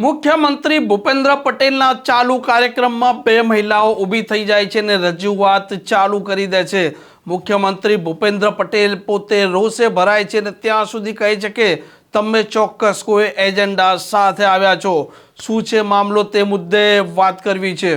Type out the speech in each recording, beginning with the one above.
મુખ્યમંત્રી ભૂપેન્દ્ર પટેલના ચાલુ કાર્યક્રમમાં બે મહિલાઓ ઊભી થઈ જાય છે અને રજૂઆત ચાલુ કરી દે છે. મુખ્યમંત્રી ભૂપેન્દ્ર પટેલ પોતે રોષે ભરાય છે અને ત્યાં સુધી કહે છે કે, તમે ચોક્કસ કોઈ એજન્ડા સાથે આવ્યા છો. શું છે મામલો? તે મુદ્દે વાત કરવી છે.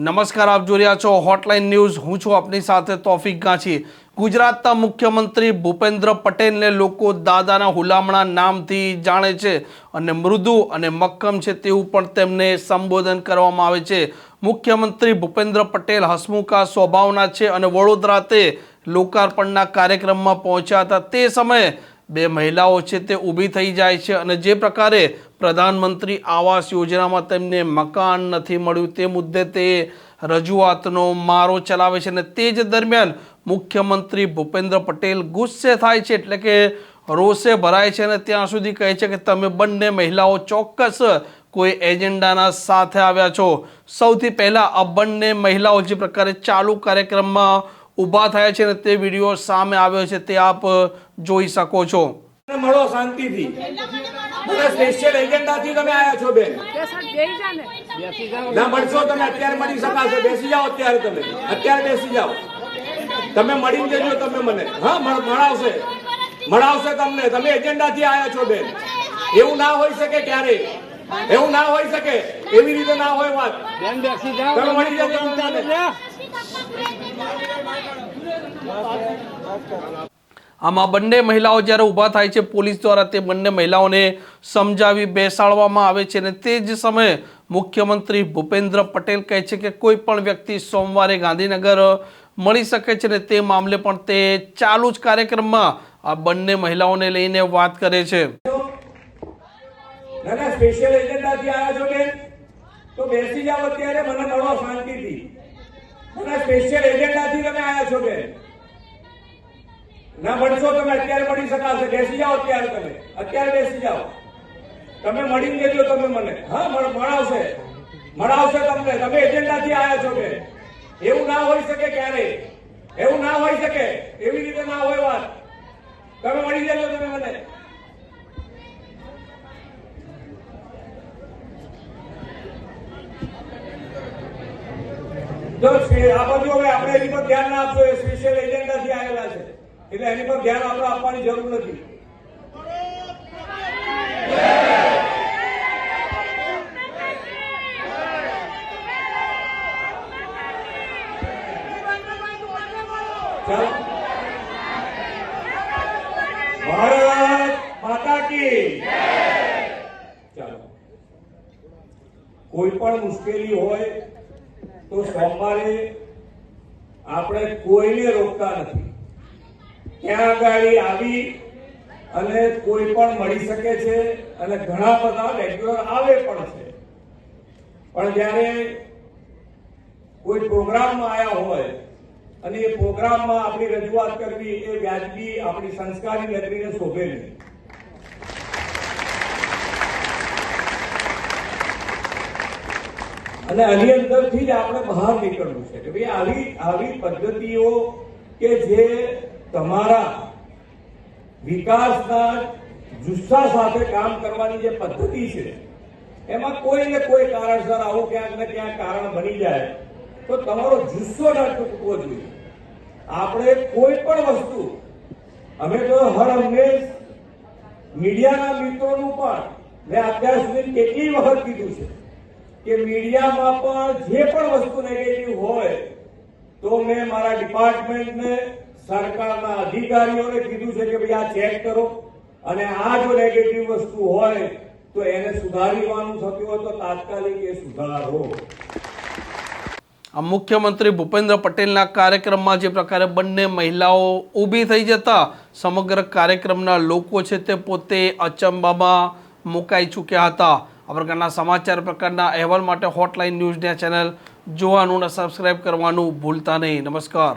નમસ્કાર, આપ જોઈ રહ્યા છો હોટલાઇન ન્યૂઝ હું છું આપની સાથે તોફિક ગાંચી ગુજરાતના મુખ્યમંત્રી ભૂપેન્દ્ર પટેલને લોકો દાદાના હુલામણા નામથી જાણે છે અને મૃદુ અને મક્કમ છે તેવું પણ તેમને સંબોધન કરવામાં આવે છે. મુખ્યમંત્રી ભૂપેન્દ્ર પટેલ હસમુખા સ્વભાવના છે અને વડોદરા તે લોકાર્પણના કાર્યક્રમમાં પહોંચ્યા હતા. તે સમયે બે મહિલાઓ છે તે ઊભી થઈ જાય છે અને જે પ્રકારે પ્રધાનમંત્રી આવાસ યોજનામાં તેમને મકાન નથી મળ્યું. તે મુદ્દે તે રજૂઆતનો મારો ચલાવે છે અને તે જ દરમિયાન મુખ્યમંત્રી ભૂપેન્દ્ર પટેલ ગુસ્સે થાય છે એટલે કે રોષે ભરાય છે અને ત્યાં સુધી કહે છે કે તમે બંને મહિલાઓ ચોક્કસ કોઈ એજન્ડાના સાથે આવ્યા છો. સૌથી પહેલાં આ બંને મહિલાઓ જે પ્રકારે ચાલુ કાર્યક્રમમાં ઊભા થયા છે અને તે વીડિયો સામે આવ્યો છે તે આપ જોઈ શકો છો. મળો શાંતિથી. મને સ્પેશિયલ એજન્ડાથી તમે આયા છો બેન. ના. મળશો તમે. અત્યારે મળી શકાશે. બેસી જાઓ અત્યારે તમે. અત્યારે બેસી જાઓ. તમે મળી જજો તમે મને. હા મળ- મળાવશે. મળાવશે તમને. તમે એજન્ડાથી આવ્યા છો બેન. એવું ના હોઈ શકે ક્યારે. એવું ના હોઈ શકે. એવી રીતે ના હોય વાત. બેન બેસી જાઓ. તમે મળી જજો આમાં બંને મહિલાઓ જ્યારે ઊભા થાય છે, પોલીસ દ્વારા તે બંને મહિલાઓને સમજાવી બેસાડવામાં આવે છે અને તે જ સમયે મુખ્યમંત્રી ભૂપેન્દ્ર પટેલ કહે છે કે કોઈ પણ વ્યક્તિ સોમવારે ગાંધીનગર મળી શકે છે ને તે મામલે પણ તે ચાલુ જ કાર્યક્રમમાં આ બંને મહિલાઓને લઈને વાત કરે છે. ના ના બેસી જાઓ અત્યારે, મને મળો શાંતિથી. મને સ્પેશિયલ એજન્ડાથી તમે આવ્યા છો બેન? ના મળશો તમે, અત્યારે મળી શકાશે. બેસી જાઓ અત્યારે તમે. અત્યારે બેસી જાઓ. તમે મળી દેજો તમે મને. હા મળાવશે. મળાવશે તમને. તમે એજન્ડાથી આવ્યા છો કે? એવું ના હોઈ શકે ક્યારે? એવું ના હોઈ શકે. એવી રીતે ના હોય વાત. તમે મળી જજો તમે મને. જો આ બાજુ હવે આપણે એની પર ધ્યાન ના આપશો, એ સ્પેશિયલ એજન્ડાથી આવેલા છે. એટલે એની પર ધ્યાન આપણે આપવાની જરૂર નથી. ભારત માતા કી ચાલો. કોઈ પણ મુશ્કેલી હોય તો સોમવારે આપણે કોઈને રોકતા નથી. ત્યાં આગળ આવી અને કોઈ પણ મળી શકે છે અને ઘણા બધા રેગ્યુલર આવે પણ છે. પણ જ્યારે કોઈ પ્રોગ્રામમાં આવ્યા હોય અને એ પ્રોગ્રામમાં આપણી રજૂઆત કરવી એ વ્યાજબી આપણી સંસ્કારી નગરીને શોભે નહીં. અને આની અંદરથી જ આપણે બહાર નીકળવું છે કે ભાઈ આવી આવી પદ્ધતિઓ કે જે તમારા વિકાસના જુસ્સા સાથે કામ કરવાની જે પદ્ધતિ છે, એમાં કોઈ ને કોઈ કારણસર આવું ક્યાંક ને ક્યાંક કારણ બની જાય, તો તમારો જુસ્સો ના ચૂકવો જોઈએ. આપણે કોઈ પણ વસ્તુ, અમે તો હર હંમેશ મીડિયાના મિત્રોનું પણ, મેં અત્યાર સુધી કેટલી વખત કીધું છે કે મીડિયામાં પણ જે પણ વસ્તુ નેગેટિવ હોય, તો મેં મારા ડિપાર્ટમેન્ટને સરકારના અધિકારીઓને કીધું છે કે ભાઈ આ ચેક કરો. અને આ જો નેગેટિવ વસ્તુ હોય, તો એને સુધારવાનું થતું હોય તો તાત્કાલિક એ સુધારો. આ મુખ્યમંત્રી ભૂપેન્દ્ર પટેલના કાર્યક્રમમાં જે પ્રકારે બંને મહિલાઓ ઊભી થઈ જતા, સમગ્ર કાર્યક્રમના લોકો છે તે પોતે અચંબામાં મુકાઈ ચૂક્યા હતા. આ પ્રકારના સમાચાર પ્રકારના અહેવાલ માટે હોટલાઇન ન્યૂઝની ચેનલ જોવાનું અને સબસ્ક્રાઈબ કરવાનું ભૂલતા નહીં. નમસ્કાર.